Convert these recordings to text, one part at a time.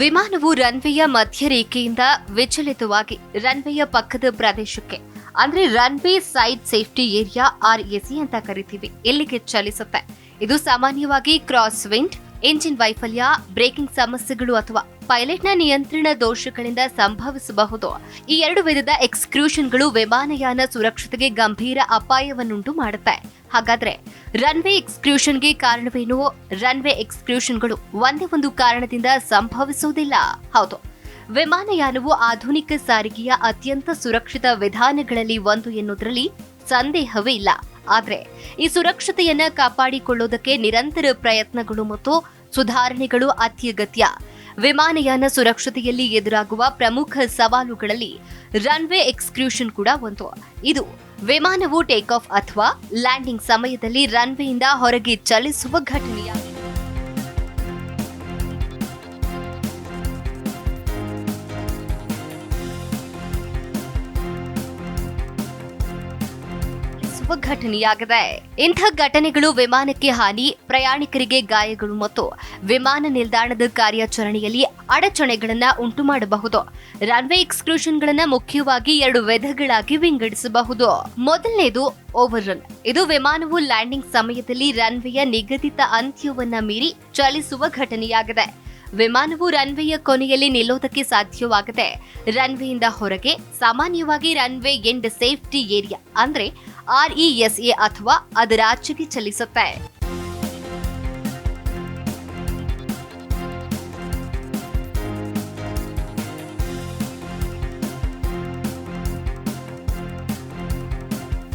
ವಿಮಾನವು ರನ್ವೇಯ ಮಧ್ಯರೇಖೆಯಿಂದ ವಿಚಲಿತವಾಗಿ ರನ್ವೇಯ ಪಕ್ಕದ ಪ್ರದೇಶಕ್ಕೆ, ಅಂದ್ರೆ runway side safety area R AC ಅಂತ ಕರಿತೀವಿ, ಇಲ್ಲಿಗೆ ಚಲಿಸುತ್ತೆ. ಇದು ಸಾಮಾನ್ಯವಾಗಿ ಕ್ರಾಸ್ ವಿಂಡ್, ಇಂಜಿನ್ ವೈಫಲ್ಯ, ಬ್ರೇಕಿಂಗ್ ಸಮಸ್ಯೆಗಳು ಅಥವಾ ಪೈಲಟ್ನ ನಿಯಂತ್ರಣ ದೋಷಗಳಿಂದ ಸಂಭವಿಸಬಹುದು. ಈ ಎರಡು ವಿಧದ ಎಕ್ಸ್ಕ್ರೂಷನ್ಗಳು ವಿಮಾನಯಾನ ಸುರಕ್ಷತೆಗೆ ಗಂಭೀರ ಅಪಾಯವನ್ನುಂಟು ಮಾಡುತ್ತೆ. ಹಾಗಾದ್ರೆ ರನ್ವೇ ಎಕ್ಸ್ಕ್ಲೂಷನ್ಗೆ ಕಾರಣವೇನು? ರನ್ವೇ ಎಕ್ಸ್ಕ್ಲೂಷನ್ಗಳು ಒಂದೇ ಒಂದು ಕಾರಣದಿಂದ ಸಂಭವಿಸುವುದಿಲ್ಲ. ಹೌದು. ವಿಮಾನಯಾನವು ಆಧುನಿಕ ಸಾರಿಗೆಯ ಅತ್ಯಂತ ಸುರಕ್ಷಿತ ವಿಧಾನಗಳಲ್ಲಿ ಒಂದು ಎನ್ನುವುದರಲ್ಲಿ ಸಂದೇಹವೇ ಇಲ್ಲ. ಆದರೆ ಈ ಸುರಕ್ಷತೆಯನ್ನ ಕಾಪಾಡಿಕೊಳ್ಳುವುದಕ್ಕೆ ನಿರಂತರ ಪ್ರಯತ್ನಗಳು ಮತ್ತು ಸುಧಾರಣೆಗಳು ಅತ್ಯಗತ್ಯ. ವಿಮಾನಯಾನ ಸುರಕ್ಷತೆಯಲ್ಲಿ ಎದುರಾಗುವ ಪ್ರಮುಖ ಸವಾಲುಗಳಲ್ಲಿ ರನ್ವೇ ಎಕ್ಸ್ಕ್ಲೂಷನ್ ಕೂಡ ಒಂದು. ಇದು ವಿಮಾನವು ಟೇಕ್ ಆಫ್ ಅಥವಾ ಲ್ಯಾಂಡಿಂಗ್ ಸಮಯದಲ್ಲಿ ರನ್ವೇಯಿಂದ ಹೊರಗೆ ಚಲಿಸುವ ಘಟನೆಯಾಗಿದೆ. ಘಟನೆಯಾಗಿದೆ. ಇಂಥ ಘಟನೆಗಳು ವಿಮಾನಕ್ಕೆ ಹಾನಿ, ಪ್ರಯಾಣಿಕರಿಗೆ ಗಾಯಗಳು ಮತ್ತು ವಿಮಾನ ನಿಲ್ದಾಣದ ಕಾರ್ಯಾಚರಣೆಯಲ್ಲಿ ಅಡಚಣೆಗಳನ್ನ ಉಂಟು ಮಾಡಬಹುದು. ರನ್ವೇ ಎಕ್ಸ್ಕ್ಲೂಷನ್ಗಳನ್ನ ಮುಖ್ಯವಾಗಿ ಎರಡು ವಿಧಗಳಾಗಿ ವಿಂಗಡಿಸಬಹುದು. ಮೊದಲನೇದು ಓವರ್ ರನ್. ಇದು ವಿಮಾನವು ಲ್ಯಾಂಡಿಂಗ್ ಸಮಯದಲ್ಲಿ ರನ್ವೇಯ ನಿಗದಿತ ಅಂತ್ಯವನ್ನ ಮೀರಿ ಚಲಿಸುವ ಘಟನೆಯಾಗಿದೆ. ವಿಮಾನವು ರನ್ವೇಯ ಕೊನೆಯಲ್ಲಿ ನಿಲ್ಲೋದಕ್ಕೆ ಸಾಧ್ಯವಾಗದೆ ರನ್ವೇಯಿಂದ ಹೊರಗೆ ಸಾಮಾನ್ಯವಾಗಿ ರನ್ವೇ ಎಂಡ್ ಸೇಫ್ಟಿ ಏರಿಯಾ ಅಂದ್ರೆ ಆರ್ಇಎಸ್ಎ ಅಥವಾ ಅದರ ಆಚೆಗೆ ಚಲಿಸುತ್ತೆ.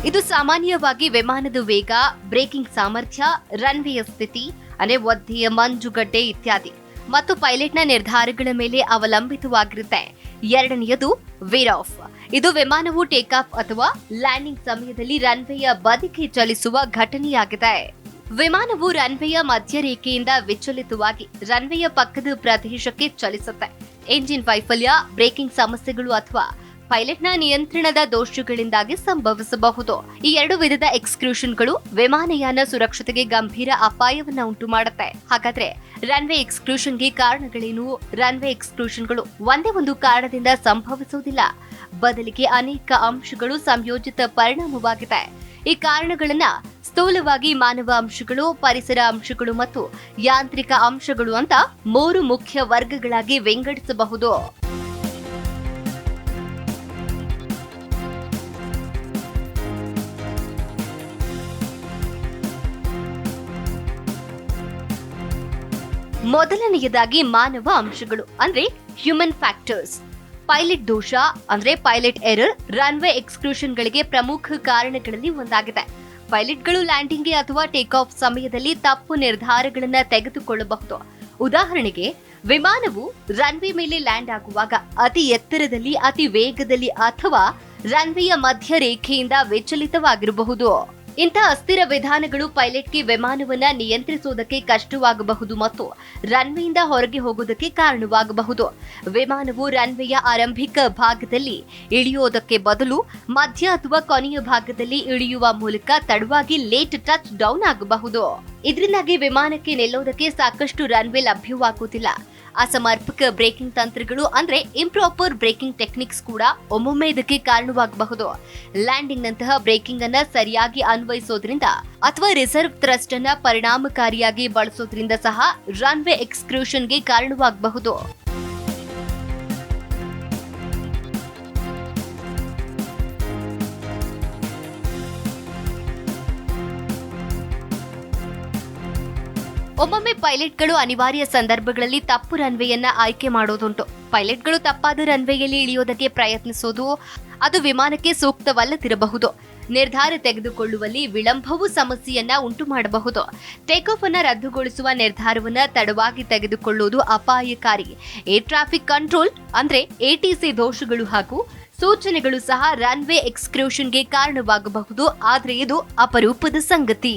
ಇದು ಸಾಮಾನ್ಯವಾಗಿ ವಿಮಾನದ ವೇಗ, ಬ್ರೇಕಿಂಗ್ ಸಾಮರ್ಥ್ಯ ರನ್ವೇಯ ಸ್ಥಿತಿ ಅನೆ ಒದ್ದೆಯ ಮಂಜುಗಡ್ಡೆ ಇತ್ಯಾದಿ. ಮತ್ತು ಪೈಲಟ್ನ ನಿರ್ಧಾರಗಳ ಮೇಲೆ ಅವಲಂಬಿತವಾಗಿರುತ್ತೆ. ಎರಡನೆಯದು ವೇರ್ ಆಫ್ ಇದು ವಿಮಾನವು ಟೇಕ್ ಆಫ್ ಅಥವಾ ಲ್ಯಾಂಡಿಂಗ್ ಸಮಯದಲ್ಲಿ ರನ್ವೇಯ ಬದಿಗೆ ಚಲಿಸುವ ಘಟನೆಯಾಗಿದೆ. ವಿಮಾನವು ರನ್ವೇಯ ಮಧ್ಯರೇಖೆಯಿಂದ ವಿಚಲಿತವಾಗಿ ರನ್ವೇಯ ಪಕ್ಕದ ಪ್ರದೇಶಕ್ಕೆ ಚಲಿಸುತ್ತೆ. ಎಂಜಿನ್ ವೈಫಲ್ಯ ಬ್ರೇಕಿಂಗ್ ಸಮಸ್ಯೆಗಳು ಅಥವಾ ಪೈಲಟ್ನ ನಿಯಂತ್ರಣದ ದೋಷಗಳಿಂದಾಗಿ ಸಂಭವಿಸಬಹುದು. ಈ ಎರಡು ವಿಧದ ಎಕ್ಸ್ಕ್ರೂಷನ್ಗಳು ವಿಮಾನಯಾನ ಸುರಕ್ಷತೆಗೆ ಗಂಭೀರ ಅಪಾಯವನ್ನ ಉಂಟು ಮಾಡುತ್ತೆ ಹಾಗಾದ್ರೆ ರನ್ವೇ ಎಕ್ಸ್ಕ್ರೂಷನ್ಗೆ ಕಾರಣಗಳೇನು? ರನ್ವೇ ಎಕ್ಸ್ಕ್ರೂಷನ್ಗಳು ಒಂದೇ ಒಂದು ಕಾರಣದಿಂದ ಸಂಭವಿಸುವುದಿಲ್ಲ. ಬದಲಿಗೆ ಅನೇಕ ಅಂಶಗಳು ಸಂಯೋಜಿತ ಪರಿಣಾಮವಾಗಿದೆ. ಈ ಕಾರಣಗಳನ್ನ ಸ್ಥೂಲವಾಗಿ ಮಾನವ ಅಂಶಗಳು, ಪರಿಸರ ಅಂಶಗಳು ಮತ್ತು ಯಾಂತ್ರಿಕ ಅಂಶಗಳು ಅಂತ ಮೂರು ಮುಖ್ಯ ವರ್ಗಗಳಾಗಿ ವಿಂಗಡಿಸಬಹುದು. ಮೊದಲನೆಯದಾಗಿ ಮಾನವ ಅಂಶಗಳು, ಅಂದ್ರೆ ಹ್ಯೂಮನ್ ಫ್ಯಾಕ್ಟರ್ಸ್ ಪೈಲಟ್ ದೋಷ, ಅಂದ್ರೆ ಪೈಲಟ್ ಎರರ್ ರನ್ವೇ ಎಕ್ಸ್ಕ್ಲೂಷನ್ಗಳಿಗೆ ಪ್ರಮುಖ ಕಾರಣಗಳಲ್ಲಿ ಒಂದಾಗಿದೆ. ಪೈಲಟ್ಗಳು ಲ್ಯಾಂಡಿಂಗ್ಗೆ ಅಥವಾ ಟೇಕ್ ಆಫ್ ಸಮಯದಲ್ಲಿ ತಪ್ಪು ನಿರ್ಧಾರಗಳನ್ನು ತೆಗೆದುಕೊಳ್ಳಬಹುದು. ಉದಾಹರಣೆಗೆ, ವಿಮಾನವು ರನ್ವೇ ಮೇಲೆ ಲ್ಯಾಂಡ್ ಆಗುವಾಗ ಅತಿ ಎತ್ತರದಲ್ಲಿ, ಅತಿ ವೇಗದಲ್ಲಿ ಅಥವಾ ರನ್ವೇಯ ಮಧ್ಯ ರೇಖೆಯಿಂದ ವಿಚಲಿತವಾಗಿರಬಹುದು. ಇಂಥ ಅಸ್ಥಿರ ವಿಧಾನಗಳು ಪೈಲಟ್ಗೆ ವಿಮಾನವನ್ನು ನಿಯಂತ್ರಿಸುವುದಕ್ಕೆ ಕಷ್ಟವಾಗಬಹುದು ಮತ್ತು ರನ್ವೇಯಿಂದ ಹೊರಗೆ ಹೋಗುವುದಕ್ಕೆ ಕಾರಣವಾಗಬಹುದು. ವಿಮಾನವು ರನ್ವೇಯ ಆರಂಭಿಕ ಭಾಗದಲ್ಲಿ ಇಳಿಯುವುದಕ್ಕೆ ಬದಲು ಮಧ್ಯ ಅಥವಾ ಕೊನೆಯ ಭಾಗದಲ್ಲಿ ಇಳಿಯುವ ಮೂಲಕ ತಡವಾಗಿ ಲೇಟ್ ಟಚ್ ಡೌನ್ ಆಗಬಹುದು. ಇದರಿಂದಾಗಿ ವಿಮಾನಕ್ಕೆ ನಿಲ್ಲೋದಕ್ಕೆ ಸಾಕಷ್ಟು ರನ್ವೇ ಲಭ್ಯವಾಗುವುದಿಲ್ಲ. ಅಸಮರ್ಪಕ ಬ್ರೇಕಿಂಗ್ ತಂತ್ರಗಳು ಅಂದ್ರೆ ಇಂಪ್ರಾಪರ್ ಬ್ರೇಕಿಂಗ್ ಟೆಕ್ನಿಕ್ಸ್ ಕೂಡ ಒಮ್ಮೊಮ್ಮೆ ಇದಕ್ಕೆ ಕಾರಣವಾಗಬಹುದು. ಲ್ಯಾಂಡಿಂಗ್ ನಂತಹ ಬ್ರೇಕಿಂಗ್ ಅನ್ನ ಸರಿಯಾಗಿ ಅನ್ವಯಿಸೋದ್ರಿಂದ ಅಥವಾ ರಿಸರ್ವ್ ಥ್ರಸ್ಟ್ ಅನ್ನ ಪರಿಣಾಮಕಾರಿಯಾಗಿ ಬಳಸೋದ್ರಿಂದ ಸಹ ರನ್ವೇ ಎಕ್ಸ್ಕ್ರೂಷನ್ಗೆ ಕಾರಣವಾಗಬಹುದು. ಒಮ್ಮೊಮ್ಮೆ ಪೈಲಟ್ಗಳು ಅನಿವಾರ್ಯ ಸಂದರ್ಭಗಳಲ್ಲಿ ತಪ್ಪು ರನ್ವೇಯನ್ನ ಆಯ್ಕೆ ಮಾಡೋದುಂಟು. ಪೈಲಟ್ಗಳು ತಪ್ಪಾದ ರನ್ವೇಯಲ್ಲಿ ಇಳಿಯೋದಕ್ಕೆ ಪ್ರಯತ್ನಿಸೋದು, ಅದು ವಿಮಾನಕ್ಕೆ ಸೂಕ್ತವಲ್ಲದಿರಬಹುದು. ನಿರ್ಧಾರ ತೆಗೆದುಕೊಳ್ಳುವಲ್ಲಿ ವಿಳಂಬವು ಸಮಸ್ಯೆಯನ್ನ ಉಂಟು ಮಾಡಬಹುದು ಟೇಕ್ ಆಫ್ ಅನ್ನ ರದ್ದುಗೊಳಿಸುವ ನಿರ್ಧಾರವನ್ನ ತಡವಾಗಿ ತೆಗೆದುಕೊಳ್ಳುವುದು ಅಪಾಯಕಾರಿ. ಏರ್ ಟ್ರಾಫಿಕ್ ಕಂಟ್ರೋಲ್ ಅಂದ್ರೆ ಎಟಿಸಿ ದೋಷಗಳು ಹಾಗೂ ಸೂಚನೆಗಳು ಸಹ ರನ್ವೇ ಎಕ್ಸ್ಕ್ರೂಷನ್ಗೆ ಕಾರಣವಾಗಬಹುದು, ಆದರೆ ಇದು ಅಪರೂಪದ ಸಂಗತಿ.